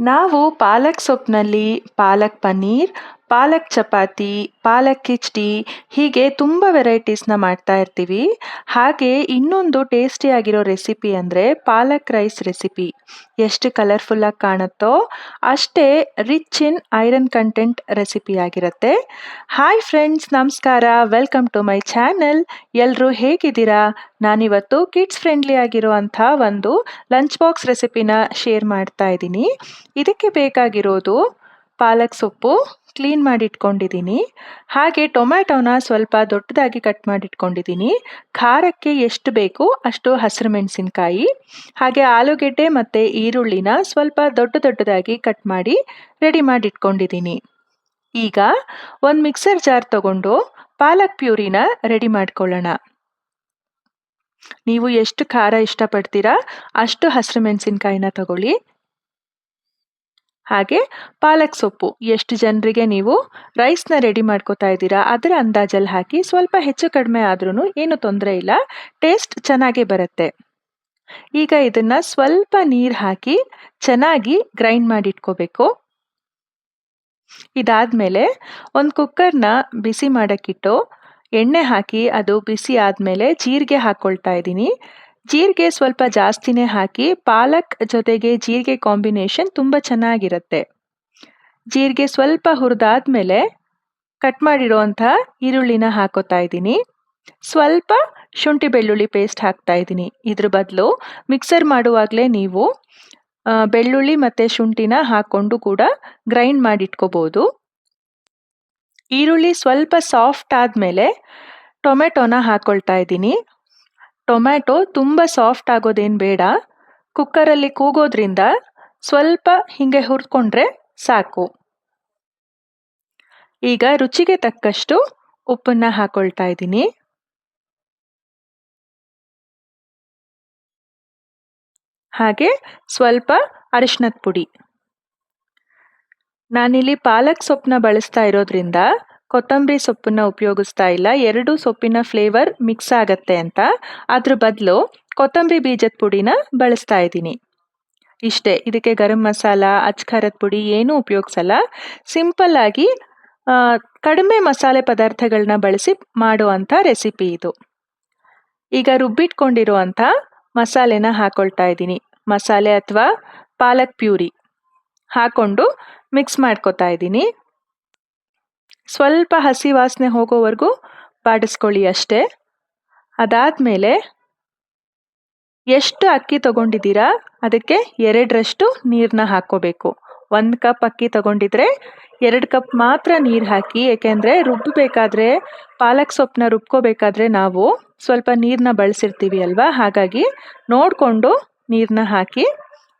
ನಾವು ಪಾಲಕ್ ಸೊಪ್ಪಿನಲ್ಲಿ ಪಾಲಕ್ ಪನ್ನೀರ್ ಪಾಲಕ್ ಚಪಾತಿ, ಪಾಲಕ್ ಕಿಚ್ಡಿ ಹೀಗೆ ತುಂಬ ವೆರೈಟೀಸ್ನ ಮಾಡ್ತಾ ಇರ್ತೀವಿ. ಹಾಗೆ ಇನ್ನೊಂದು ಟೇಸ್ಟಿಯಾಗಿರೋ ರೆಸಿಪಿ ಅಂದರೆ ಪಾಲಕ್ ರೈಸ್ ರೆಸಿಪಿ ಎಷ್ಟು ಕಲರ್ಫುಲ್ಲಾಗಿ ಕಾಣುತ್ತೋ ಅಷ್ಟೇ rich in iron content recipe ಆಗಿರುತ್ತೆ. ಹಾಯ್ ಫ್ರೆಂಡ್ಸ್ ನಮಸ್ಕಾರ. ವೆಲ್ಕಮ್ ಟು ಮೈ ಚಾನೆಲ್ ಎಲ್ಲರೂ ಹೇಗಿದ್ದೀರಾ? ನಾನಿವತ್ತು ಕಿಡ್ಸ್ ಫ್ರೆಂಡ್ಲಿ ಆಗಿರುವಂಥ ಒಂದು ಲಂಚ್ ಬಾಕ್ಸ್ ರೆಸಿಪಿನ ಶೇರ್ ಮಾಡ್ತಾ ಇದ್ದೀನಿ. ಇದಕ್ಕೆ ಬೇಕಾಗಿರೋದು ಪಾಲಕ್ ಸೊಪ್ಪು ಕ್ಲೀನ್ ಮಾಡಿ ಇಟ್ಕೊಂಡಿದ್ದೀನಿ ಹಾಗೆ ಟೊಮ್ಯಾಟೋನ ಸ್ವಲ್ಪ ದೊಡ್ಡದಾಗಿ ಕಟ್ ಮಾಡಿ ಇಟ್ಕೊಂಡಿದ್ದೀನಿ ಖಾರಕ್ಕೆ ಎಷ್ಟು ಬೇಕು ಅಷ್ಟು ಹಸಿರು ಮೆಣಸಿನ್ಕಾಯಿ, ಹಾಗೆ ಆಲೂಗೆಡ್ಡೆ ಮತ್ತು ಈರುಳ್ಳಿನ ಸ್ವಲ್ಪ ದೊಡ್ಡ ದೊಡ್ಡದಾಗಿ ಕಟ್ ಮಾಡಿ ರೆಡಿ ಮಾಡಿ ಇಟ್ಕೊಂಡಿದ್ದೀನಿ ಈಗ ಒಂದು ಮಿಕ್ಸರ್ ಜಾರ್ ತಗೊಂಡು ಪಾಲಕ್ ಪ್ಯೂರಿನ ರೆಡಿ ಮಾಡ್ಕೊಳ್ಳೋಣ. ನೀವು ಎಷ್ಟು ಖಾರ ಇಷ್ಟಪಡ್ತೀರಾ ಅಷ್ಟು ಹಸಿರು ಮೆಣಸಿನ್ಕಾಯಿನ ತಗೊಳ್ಳಿ. ಹಾಗೆ ಪಾಲಕ್ ಸೊಪ್ಪು. ಎಷ್ಟು ಜನರಿಗೆ ನೀವು ರೈಸ್ನ ರೆಡಿ ಮಾಡ್ಕೋತಾ ಇದ್ದೀರಾ, ಅದರ ಅಂದಾಜಲ್ಲಿ ಹಾಕಿ ಸ್ವಲ್ಪ ಹೆಚ್ಚು ಕಡಿಮೆ ಆದ್ರೂ ಏನು ತೊಂದರೆ ಇಲ್ಲ. ಟೇಸ್ಟ್ ಚೆನ್ನಾಗೇ ಬರುತ್ತೆ. ಈಗ ಇದನ್ನ ಸ್ವಲ್ಪ ನೀರು ಹಾಕಿ ಚೆನ್ನಾಗಿ ಗ್ರೈಂಡ್ ಮಾಡಿ ಇಟ್ಕೋಬೇಕು. ಇದಾದ್ಮೇಲೆ ಒಂದು ಕುಕ್ಕರ್ನ ಬಿಸಿ ಮಾಡೋಕ್ಕಿಟ್ಟು ಎಣ್ಣೆ ಹಾಕಿ ಅದು ಬಿಸಿ ಆದಮೇಲೆ ಜೀರಿಗೆ ಹಾಕ್ಕೊಳ್ತಾ ಇದ್ದೀನಿ. ಜೀರಿಗೆ ಸ್ವಲ್ಪ ಜಾಸ್ತಿನೇ ಹಾಕಿ ಪಾಲಕ್ ಜೊತೆಗೆ ಜೀರಿಗೆ ಕಾಂಬಿನೇಷನ್ ತುಂಬ ಚೆನ್ನಾಗಿರುತ್ತೆ. ಜೀರಿಗೆ ಸ್ವಲ್ಪ ಹುರಿದಾದ್ಮೇಲೆ ಕಟ್ ಮಾಡಿರೋವಂಥ ಈರುಳ್ಳಿನ ಹಾಕೋತಾ ಇದ್ದೀನಿ. ಸ್ವಲ್ಪ ಶುಂಠಿ ಬೆಳ್ಳುಳ್ಳಿ ಪೇಸ್ಟ್ ಹಾಕ್ತಾ ಇದ್ದೀನಿ. ಇದ್ರ ಬದಲು ಮಿಕ್ಸರ್ ಮಾಡುವಾಗಲೇ ನೀವು ಬೆಳ್ಳುಳ್ಳಿ ಮತ್ತು ಶುಂಠಿನ ಹಾಕ್ಕೊಂಡು ಕೂಡ ಗ್ರೈಂಡ್ ಮಾಡಿಟ್ಕೋಬೋದು. ಈರುಳ್ಳಿ ಸ್ವಲ್ಪ ಸಾಫ್ಟ್ ಆದಮೇಲೆ ಟೊಮೆಟೊನ ಹಾಕ್ಕೊಳ್ತಾ ಇದ್ದೀನಿ. ಟೊಮ್ಯಾಟೊ ತುಂಬ ಸಾಫ್ಟ್ ಆಗೋದೇನು ಬೇಡ. ಕುಕ್ಕರಲ್ಲಿ ಕೂಗೋದ್ರಿಂದ ಸ್ವಲ್ಪ ಹೀಗೆ ಹುರ್ಕೊಂಡ್ರೆ ಸಾಕು. ಈಗ ರುಚಿಗೆ ತಕ್ಕಷ್ಟು ಉಪ್ಪನ್ನು ಹಾಕೊಳ್ತಾ ಇದ್ದೀನಿ. ಹಾಗೆ ಸ್ವಲ್ಪ ಅರಿಶಿನದ ಪುಡಿ. ನಾನಿಲ್ಲಿ ಪಾಲಕ್ ಸೊಪ್ಪನ್ನ ಬಳಸ್ತಾ ಇರೋದ್ರಿಂದ ಕೊತ್ತಂಬರಿ ಸೊಪ್ಪನ್ನ ಉಪಯೋಗಿಸ್ತಾ ಇಲ್ಲ. ಎರಡು ಸೊಪ್ಪಿನ ಫ್ಲೇವರ್ ಮಿಕ್ಸ್ ಆಗತ್ತೆ ಅಂತ. ಅದ್ರ ಬದಲು ಕೊತ್ತಂಬರಿ ಬೀಜದ ಪುಡಿನ ಬಳಸ್ತಾ ಇದ್ದೀನಿ. ಇಷ್ಟೇ, ಇದಕ್ಕೆ ಗರಂ ಮಸಾಲ ಅಚ್ಕಾರದ ಪುಡಿ ಏನೂ ಉಪಯೋಗಿಸಲ್ಲ. ಸಿಂಪಲ್ ಆಗಿ ಕಡಿಮೆ ಮಸಾಲೆ ಪದಾರ್ಥಗಳನ್ನ ಬಳಸಿ ಮಾಡುವಂಥ ರೆಸಿಪಿ ಇದು. ಈಗ ರುಬ್ಬಿಟ್ಕೊಂಡಿರುವಂಥ ಮಸಾಲೆನ ಹಾಕೊಳ್ತಾ ಇದ್ದೀನಿ. ಮಸಾಲೆ ಅಥವಾ ಪಾಲಕ್ ಪ್ಯೂರಿ ಹಾಕೊಂಡು ಮಿಕ್ಸ್ ಮಾಡ್ಕೊತಾ ಇದ್ದೀನಿ. ಸ್ವಲ್ಪ ಹಸಿ ವಾಸನೆ ಹೋಗೋವರೆಗೂ ಬಾಡಿಸ್ಕೊಳ್ಳಿ ಅಷ್ಟೇ. ಅದಾದಮೇಲೆ ಎಷ್ಟು ಅಕ್ಕಿ ತಗೊಂಡಿದ್ದೀರಾ? ಅದಕ್ಕೆ ಎರಡರಷ್ಟು ನೀರನ್ನ ಹಾಕ್ಕೋಬೇಕು. ಒಂದು ಕಪ್ ಅಕ್ಕಿ ತಗೊಂಡಿದ್ರೆ ಎರಡು ಕಪ್ ಮಾತ್ರ ನೀರು ಹಾಕಿ, ಏಕೆಂದರೆ ರುಬ್ಬಬೇಕಾದ್ರೆ ಪಾಲಕ್ ಸೊಪ್ಪನ್ನ ರುಬ್ಕೋಬೇಕಾದ್ರೆ ನಾವು ಸ್ವಲ್ಪ ನೀರನ್ನ ಬಳಸಿರ್ತೀವಿ ಅಲ್ವಾ? ಹಾಗಾಗಿ ನೋಡಿಕೊಂಡು ನೀರನ್ನ ಹಾಕಿ,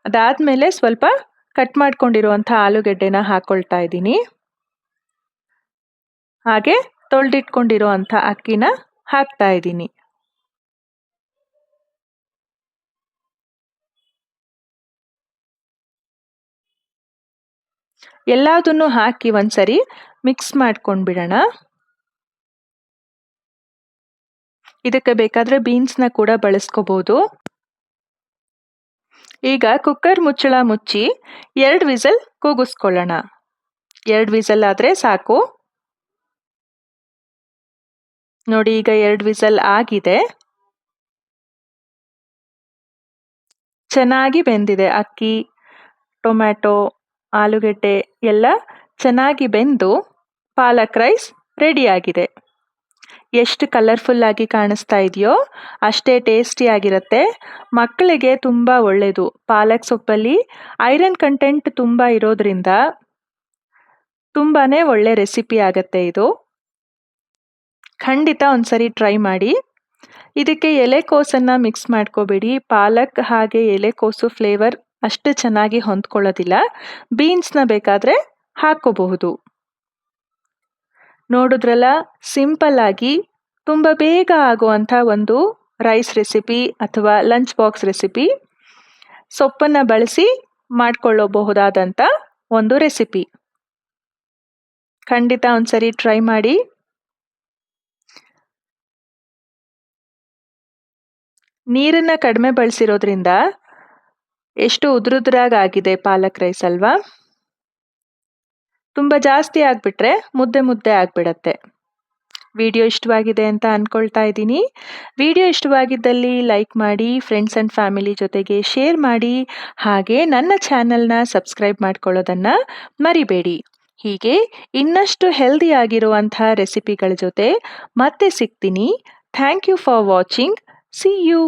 ಅದಾದಮೇಲೆ ಸ್ವಲ್ಪ ಕಟ್ ಮಾಡ್ಕೊಂಡಿರುವಂಥ ಆಲೂಗಡ್ಡೆನ ಹಾಕ್ಕೊಳ್ತಾ ಇದ್ದೀನಿ. ಹಾಗೆ ತೊಳೆದಿಟ್ಕೊಂಡಿರೋ ಅಂಥ ಅಕ್ಕಿನ ಹಾಕ್ತಾ ಇದ್ದೀನಿ. ಎಲ್ಲದನ್ನು ಹಾಕಿ ಒಂದ್ಸರಿ ಮಿಕ್ಸ್ ಮಾಡ್ಕೊಂಡ್ಬಿಡೋಣ ಇದಕ್ಕೆ ಬೇಕಾದ್ರೆ ಬೀನ್ಸ್ನ ಕೂಡ ಬಳಸ್ಕೋಬೋದು. ಈಗ ಕುಕ್ಕರ್ ಮುಚ್ಚಳ ಮುಚ್ಚಿ ಎರಡು ವಿಸಲ್ ಕೂಗಿಸ್ಕೊಳ್ಳೋಣ. ಎರಡು ವಿಸಲ್ ಆದರೆ ಸಾಕು. ನೋಡಿ, ಈಗ ಎರಡು ವಿಸಲ್ ಆಗಿದೆ. ಚೆನ್ನಾಗಿ ಬೆಂದಿದೆ. ಅಕ್ಕಿ, ಟೊಮ್ಯಾಟೊ, ಆಲೂಗೆಡ್ಡೆ ಎಲ್ಲ ಚೆನ್ನಾಗಿ ಬೆಂದು ಪಾಲಕ್ ರೈಸ್ ರೆಡಿಯಾಗಿದೆ. ಎಷ್ಟು ಕಲರ್ಫುಲ್ ಆಗಿ ಕಾಣಿಸ್ತಾ ಇದೆಯೋ ಅಷ್ಟೇ ಟೇಸ್ಟಿಯಾಗಿರುತ್ತೆ ಮಕ್ಕಳಿಗೆ ತುಂಬ ಒಳ್ಳೆಯದು ಪಾಲಕ್ ಸೊಪ್ಪಲ್ಲಿ ಐರನ್ ಕಂಟೆಂಟ್ ತುಂಬ ಇರೋದ್ರಿಂದ ತುಂಬಾ ಒಳ್ಳೆ ರೆಸಿಪಿ ಆಗುತ್ತೆ ಇದು. ಖಂಡಿತ ಒಂದ್ಸರಿ ಟ್ರೈ ಮಾಡಿ. ಇದಕ್ಕೆ ಎಲೆಕೋಸನ್ನು ಮಿಕ್ಸ್ ಮಾಡ್ಕೋಬೇಡಿ. ಪಾಲಕ್ ಹಾಗೆ ಎಲೆಕೋಸು ಫ್ಲೇವರ್ ಅಷ್ಟು ಚೆನ್ನಾಗಿ ಹೊಂದ್ಕೊಳ್ಳೋದಿಲ್ಲ. ಬೀನ್ಸ್ನ ಬೇಕಾದರೆ ಹಾಕ್ಕೋಬಹುದು. ನೋಡಿದ್ರಲ್ಲ ಸಿಂಪಲ್ ಆಗಿ ತುಂಬ ಬೇಗ ಆಗುವಂಥ ಒಂದು ರೈಸ್ ರೆಸಿಪಿ ಅಥವಾ ಲಂಚ್ ಬಾಕ್ಸ್ ರೆಸಿಪಿ ಸೊಪ್ಪನ್ನು ಬಳಸಿ ಮಾಡಿಕೊಳ್ಳಬಹುದಾದಂಥ ಒಂದು ರೆಸಿಪಿ ಖಂಡಿತ ಒಂದ್ಸರಿ ಟ್ರೈ ಮಾಡಿ. ನೀರನ್ನು ಕಡಿಮೆ ಬಳಸಿರೋದ್ರಿಂದ ಎಷ್ಟು ಉದುರುದ್ರಾಗಿ ಆಗಿದೆ ಪಾಲಕ್ ರೈಸ್ ಅಲ್ವಾ? ತುಂಬ ಜಾಸ್ತಿ ಆಗಿಬಿಟ್ರೆ ಮುದ್ದೆ ಮುದ್ದೆ ಆಗಿಬಿಡತ್ತೆ. ವಿಡಿಯೋ ಇಷ್ಟವಾಗಿದೆ ಅಂತ ಅಂದ್ಕೊಳ್ತಾ ಇದ್ದೀನಿ. ವಿಡಿಯೋ ಇಷ್ಟವಾಗಿದ್ದಲ್ಲಿ ಲೈಕ್ ಮಾಡಿ, ಫ್ರೆಂಡ್ಸ್ ಆ್ಯಂಡ್ ಫ್ಯಾಮಿಲಿ ಜೊತೆಗೆ ಶೇರ್ ಮಾಡಿ, ಹಾಗೆ ನನ್ನ ಚಾನಲ್ನ ಸಬ್ಸ್ಕ್ರೈಬ್ ಮಾಡ್ಕೊಳ್ಳೋದನ್ನು ಮರಿಬೇಡಿ. ಹೀಗೆ ಇನ್ನಷ್ಟು ಹೆಲ್ದಿ ಆಗಿರುವಂಥ ರೆಸಿಪಿಗಳ ಜೊತೆ ಮತ್ತೆ ಸಿಗ್ತೀನಿ. Thank you for watching. See you.